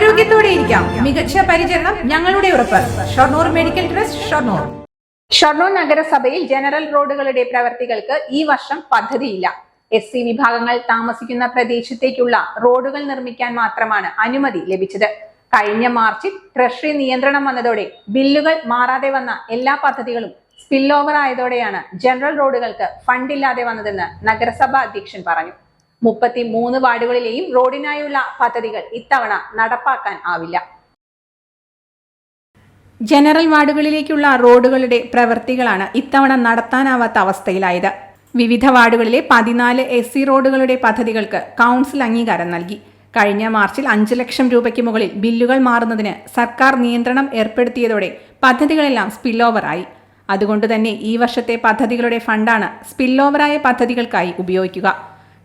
ആരോഗ്യത്തോടെ ഇരിക്കാം. മികച്ച പരിചരണം ഞങ്ങളുടെ ഉറപ്പ്. Shoranur medical trust Shoranur. Shoranur നഗരസഭയിൽ ജനറൽ റോഡുകളുടെ പ്രവർത്തികൾക്ക് ഈ വർഷം പദ്ധതിയില്ല. എസ് സി വിഭാഗങ്ങൾ താമസിക്കുന്ന പ്രദേശത്തേക്കുള്ള റോഡുകൾ നിർമ്മിക്കാൻ മാത്രമാണ് അനുമതി ലഭിച്ചത്. കഴിഞ്ഞ മാർച്ചിൽ ട്രഷറി നിയന്ത്രണം വന്നതോടെ ബില്ലുകൾ മാറാതെ വന്ന എല്ലാ പദ്ധതികളും സ്പിൽ ഓവർ ആയതോടെയാണ് ജനറൽ റോഡുകൾക്ക് ഫണ്ടില്ലാതെ വന്നതെന്ന് നഗരസഭാ അധ്യക്ഷൻ പറഞ്ഞു. മുപ്പത്തി മൂന്ന് വാർഡുകളിലെയും റോഡിനായുള്ള പദ്ധതികൾ ഇത്തവണ നടപ്പാക്കാൻ ആവില്ല. ജനറൽ വാർഡുകളിലേക്കുള്ള റോഡുകളുടെ പ്രവൃത്തികളാണ് ഇത്തവണ നടത്താനാവാത്ത അവസ്ഥയിലായത്. വിവിധ വാർഡുകളിലെ പതിനാല് എസ് സി റോഡുകളുടെ പദ്ധതികൾക്ക് കൗൺസിൽ അംഗീകാരം നൽകി. കഴിഞ്ഞ മാർച്ചിൽ അഞ്ച് ലക്ഷം രൂപയ്ക്ക് മുകളിൽ ബില്ലുകൾ മാറുന്നതിന് സർക്കാർ നിയന്ത്രണം ഏർപ്പെടുത്തിയതോടെ പദ്ധതികളെല്ലാം സ്പില്ലോവറായി അതുകൊണ്ട് തന്നെ ഈ വർഷത്തെ പദ്ധതികളുടെ ഫണ്ടാണ് സ്പില്ലോവറായ പദ്ധതികൾക്കായി ഉപയോഗിക്കുക.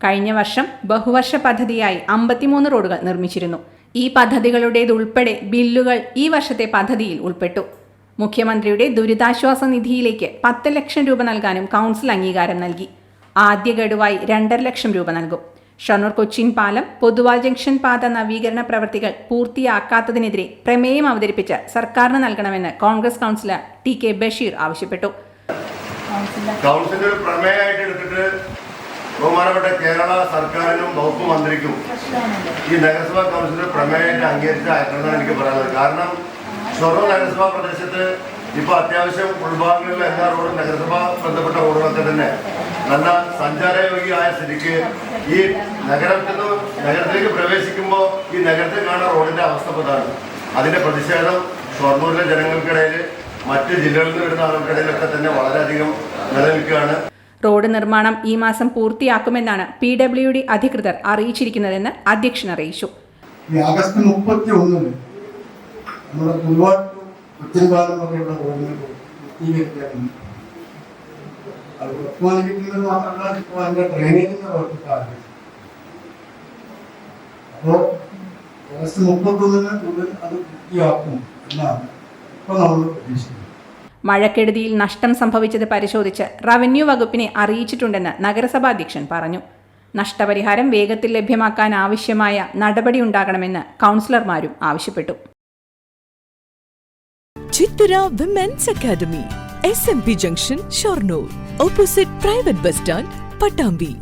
കഴിഞ്ഞ വർഷം ബഹുവർഷ പദ്ധതിയായി അമ്പത്തിമൂന്ന് റോഡുകൾ നിർമ്മിച്ചിരുന്നു. ഈ പദ്ധതികളുടേതുൾപ്പെടെ ബില്ലുകൾ ഈ വർഷത്തെ പദ്ധതിയിൽ ഉൾപ്പെട്ടു. മുഖ്യമന്ത്രിയുടെ ദുരിതാശ്വാസ നിധിയിലേക്ക് പത്ത് ലക്ഷം രൂപ നൽകാനും കൗൺസിൽ അംഗീകാരം നൽകി. ആദ്യ ഗഡുവായി രണ്ടര ലക്ഷം രൂപ നൽകും. ഷൊർണൂർ കൊച്ചിൻ പാലം പൊതുവാൾ ജംഗ്ഷൻ പാത നവീകരണ പ്രവൃത്തികൾ പൂർത്തിയാക്കാത്തതിനെതിരെ പ്രമേയം അവതരിപ്പിച്ച് സർക്കാരിന് നൽകണമെന്ന് Congress councillor T K Basheer ആവശ്യപ്പെട്ടു. പ്രമേയമായിട്ട് ബഹുമാനപ്പെട്ട കേരള സർക്കാരിനും വകുപ്പ് മന്ത്രിക്കും ഈ നഗരസഭാ കൗൺസിലർ പ്രമേയം അംഗീകരിച്ച അയക്കണമെന്നാണ് എനിക്ക് പറയാനുള്ളത്. കാരണം ഷൊർണൂർ നഗരസഭാ പ്രദേശത്ത് ഇപ്പൊ അത്യാവശ്യം ഉൾഭാഗങ്ങളിലെ എല്ലാ റോഡും നഗരസഭാ ബന്ധപ്പെട്ട റോഡുകളൊക്കെ തന്നെ. നല്ല സഞ്ചാരയോഗ്യമായ സ്ഥിതിക്ക് ഈ നഗരത്തിൽ നിന്ന് നഗരത്തിലേക്ക് പ്രവേശിക്കുമ്പോൾ ഈ നഗരത്തിൽ കാണുന്ന റോഡിന്റെ അവസ്ഥ പ്രധാനം അതിന്റെ പ്രതിഷേധം ഷൊർണൂരിലെ ജനങ്ങൾക്കിടയിൽ മറ്റ് ജില്ലകളിൽ നിന്ന് വരുന്ന ആളുകൾക്കിടയിലൊക്കെ തന്നെ വളരെയധികം നിലനിൽക്കുകയാണ്. റോഡ് നിർമ്മാണം ഈ മാസം പൂർത്തിയാക്കുമെന്നാണ് പി ഡബ്ല്യു ഡി അധികൃതർ അറിയിച്ചിരിക്കുന്നതെന്ന് അധ്യക്ഷൻ അറിയിച്ചു. ആഗസ്റ്റ് നമ്മുടെ അപ്പോൾ ആഗസ്റ്റ് മുപ്പത്തൊന്നിന് അത് പൂർത്തിയാക്കും എന്നാണ് ഇപ്പോൾ നമ്മൾ പ്രതീക്ഷിക്കുന്നത്. മഴക്കെടുതിയിൽ നഷ്ടം സംഭവിച്ചത് പരിശോധിച്ച് റവന്യൂ വകുപ്പിനെ അറിയിച്ചിട്ടുണ്ടെന്ന് നഗരസഭാ അധ്യക്ഷൻ പറഞ്ഞു. നഷ്ടപരിഹാരം വേഗത്തിൽ ലഭ്യമാക്കാൻ ആവശ്യമായ നടപടി ഉണ്ടാകണമെന്ന് കൗൺസിലർമാരും ആവശ്യപ്പെട്ടു. Chithura women's academy S M P junction Shoranur opposite private bus stand Pattambi